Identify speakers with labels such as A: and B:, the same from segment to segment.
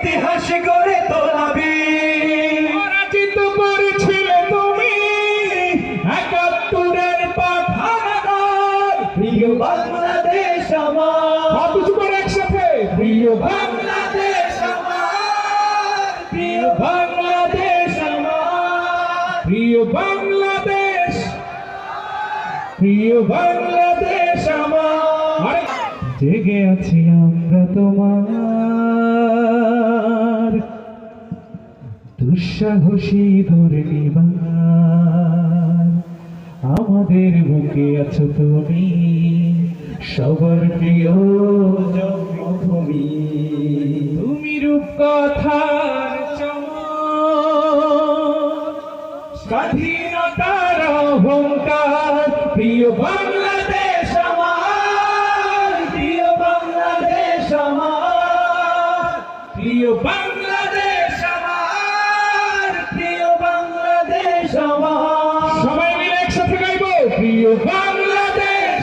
A: ইতিহাস গড়ে তোলাবি পরাজিত করেছিলে তুমি। একাত্তরের প্রিয় বাংলাদেশ আমার। উঁচু করে একসাথে। প্রিয় বাংলাদেশ আমার। প্রিয় বাংলাদেশ আমার। প্রিয় বাংলাদেশ। প্রিয় বাংলাদেশ আমার। জেগে আছি আমরা তোমার। দুঃসাহসী ধরে আমাদের বুকে আছো তুমি, সবার প্রিয় জন্মভূমি তুমি রূপ চমক, স্বাধীনতার অহংকার। প্রিয় বাংলাদেশ আমার, প্রিয় বাংলাদেশ আমার। প্রিয় বাংলাদেশ প্রিয় বাংলাদেশ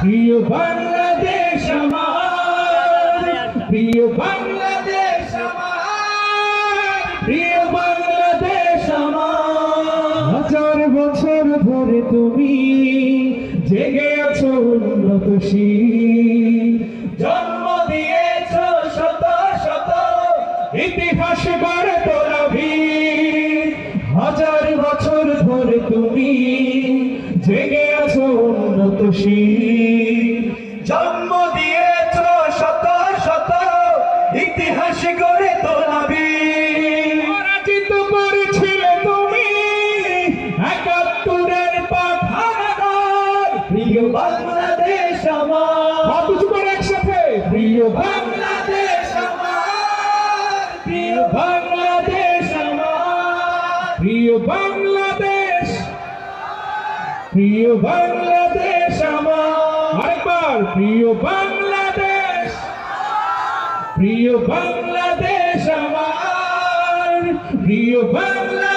A: প্রিয় বাংলাদেশ আমার, প্রিয় বাংলাদেশ প্রিয় বাংলাদেশ হাজার বছর ধরে তুমি জেগে আছো উন্নতশীল জন্ম দিয়েছ শত শত, ইতিহাস গড়ে তোলা হাজার বছর ধরে তুমি জেগে আছো উন্নতশীল জন্ম দিয়েছ শত শত ইতিহাস গড়ে করেছিলে তুমি একাত্তরের পাঠানার প্রিয় বাংলাদেশ আমার। করে একসাথে। প্রিয় বাংলাদেশ আমার। প্রিয় বাংলাদেশ আমার। প্রিয় বাংলাদেশ প্রিয় বাংলাদেশ আমার। আরেকবার প্রিয় বাংলাদেশ। প্রিয় বাংলাদেশ আমার। প্রিয় বাংলা